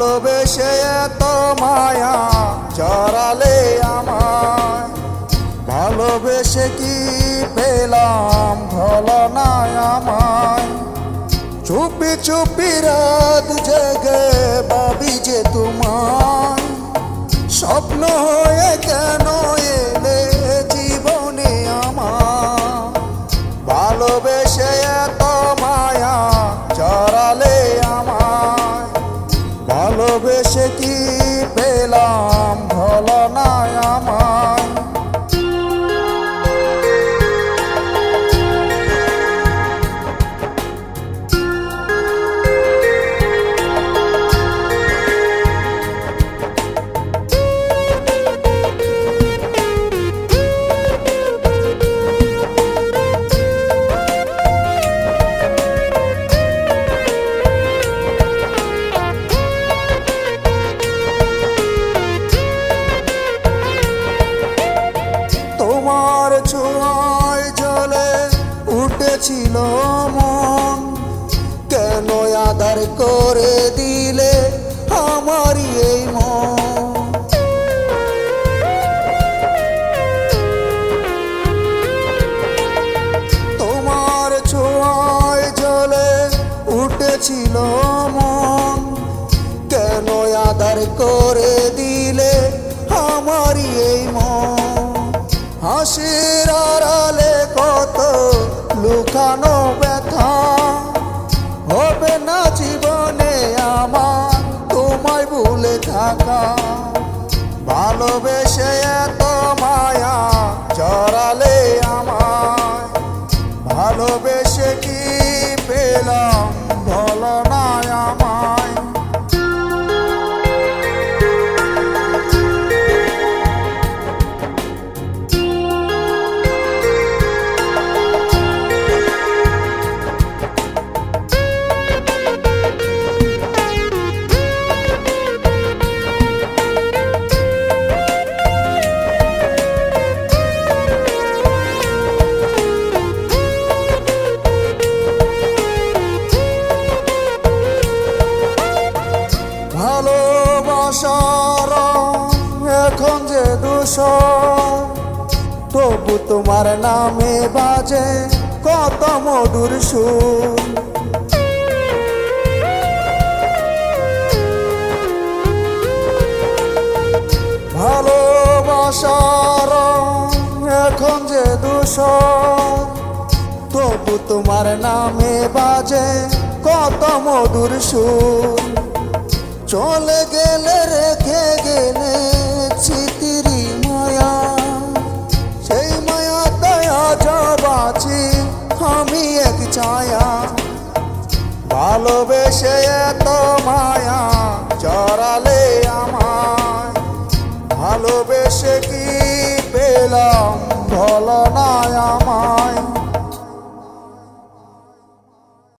ভালোবেসে এত মায়া চড়ালে আমায়। ভালোবেসে কি পেলাম ভল নাই আমায়। চুপি চুপি রাত জেগে ভাবি যে তোমায়। স্বপ্ন হয়ে উঠেছিল মন, কেন আধার করে দিলে আমারই এই মন? তোমার ছোঁয়ায় জলে উঠেছিল মন, কেন আধার করে দিলে আমারই এই মন? হাসির আড়ালে ভালোবেসে এত মায়া জড়ালে আমায়। ভালোবেসে কি পেলাম? দূষণ তবু তোমার নামে বাজে কত মধুর সুর। ভালোবাসার এখন যে দূষণ তবু তোমার নামে বাজে কত মধুর সুর। চলে গেলে রেখে গেলে ভালোবেসে এত মায়া চড়ালে আমায়। ভালোবেসে কি পেলাম? ভালো নয় আমায়।